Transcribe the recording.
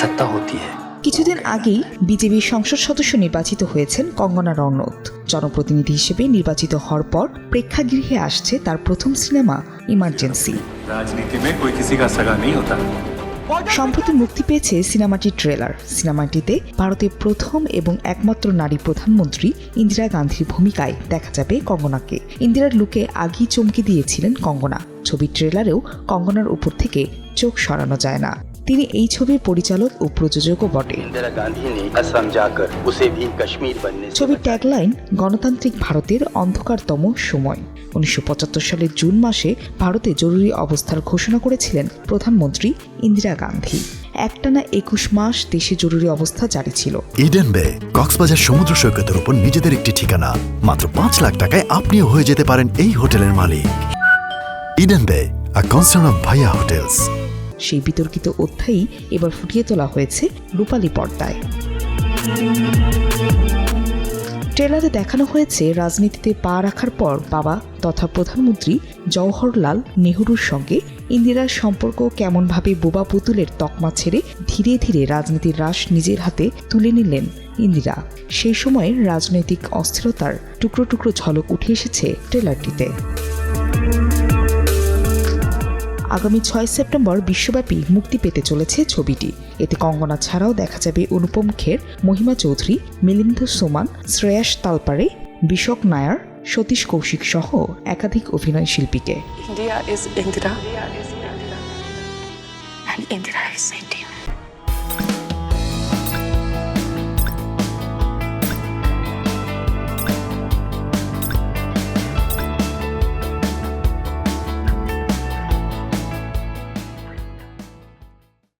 सत्ता होती है কিছুদিন আগেই বিজেপির সংসদ সদস্য নির্বাচিত হয়েছেন কঙ্গনা রনৌত জনপ্রতিনিধি হিসেবে নির্বাচিত হওয়ার পর প্রেক্ষাগৃহে আসছে তার প্রথম সিনেমা ইমার্জেন্সি राजनीति में कोई किसी का सगा नहीं होता সম্প্রতি মুক্তি পেয়েছে সিনেমাটির ট্রেলার সিনেমাটিতে ভারতের প্রথম এবং একমাত্র নারী প্রধানমন্ত্রী ইন্দিরা গান্ধীর ভূমিকায় দেখা যাবে কঙ্গনাকে ইন্দিরার লুকে আগেই চমকে দিয়েছিলেন কঙ্গনা ছবির ট্রেলারেও কঙ্গনার উপর থেকে চোখ সরানো যায় না তিনি এই ছবির পরিচালক ও প্রযোজকও বটে। ছবির ট্যাগলাইন গণতান্ত্রিক ভারতের অন্ধকারতম সময়। উনিশশো পঁচাত্তর সালের জুন মাসে ভারতে জরুরি অবস্থার ঘোষণা করেছিলেন প্রধানমন্ত্রী ইন্দিরা গান্ধী। একটানা একুশ মাস দেশে জরুরি অবস্থা জারি ছিল। ইডেন বে কক্সবাজার সমুদ্র সৈকতের উপর নিজেদের একটি ঠিকানা। মাত্র পাঁচ লাখ টাকায় আপনিও হয়ে যেতে পারেন এই হোটেলের মালিক। Eden Bay a concern of Bhaiya hotels সেই বিতর্কিত অধ্যায়ই এবার ফুটিয়ে তোলা হয়েছে রূপালী পর্দায়। ট্রেলারে দেখানো হয়েছে রাজনীতিতে পা রাখার পর বাবা তথা প্রধানমন্ত্রী জওহরলাল নেহরুর সঙ্গে ইন্দিরার সম্পর্ক কেমনভাবে বোবা পুতুলের তকমা ছেড়ে ধীরে ধীরে রাজনীতির রাশ নিজের হাতে তুলে নিলেন ইন্দিরা। সেই সময়ের রাজনৈতিক অস্থিরতার টুকরো টুকরো ঝলক উঠে এসেছে ট্রেলারটিতে। আগামী ছয় সেপ্টেম্বর বিশ্বব্যাপী মুক্তি পেতে চলেছে ছবিটি। এতে কঙ্গনা ছাড়াও দেখা যাবে অনুপম খের মহিমা চৌধুরী মিলিন্দ সোমান শ্রেয়াস তালপারে বিশক নায়ার সতীশ কৌশিক সহ একাধিক অভিনয় শিল্পীকে। ইন্দিরা ইন্দিরা ইন্দিরা.